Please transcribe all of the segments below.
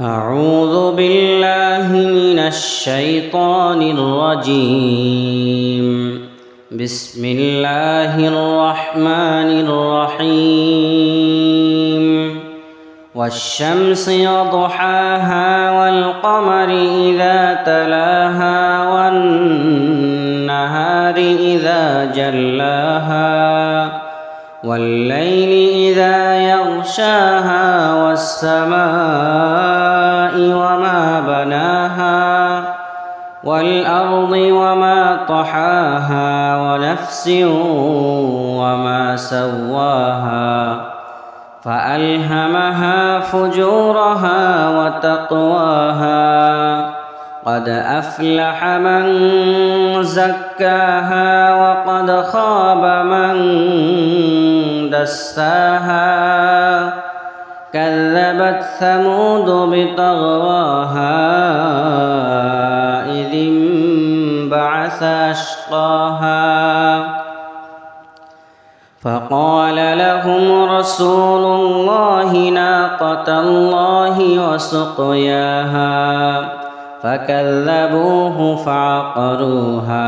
أعوذ بالله من الشيطان الرجيم. بسم الله الرحمن الرحيم. والشمس وضحاها والقمر إذا تلاها والنهار إذا جلاها. والليل إذا يغشاها والسماء وما بناها والأرض وما طحاها ونفس وما سواها فألهمها فجورها وتقواها قد أفلح من زكاها وقد خاب من دساها كذبت ثمود بطغواها إذ انبعث أشقاها. فقال لهم رسول الله ناقة الله وسقياها فكذبوه فعقروها.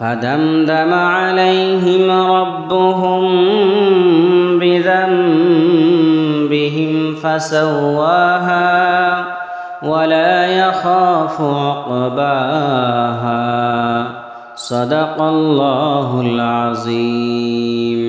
فدمدم عليهم ربهم بذنبهم فسواها ولا يخاف عقباها. صدق الله العظيم.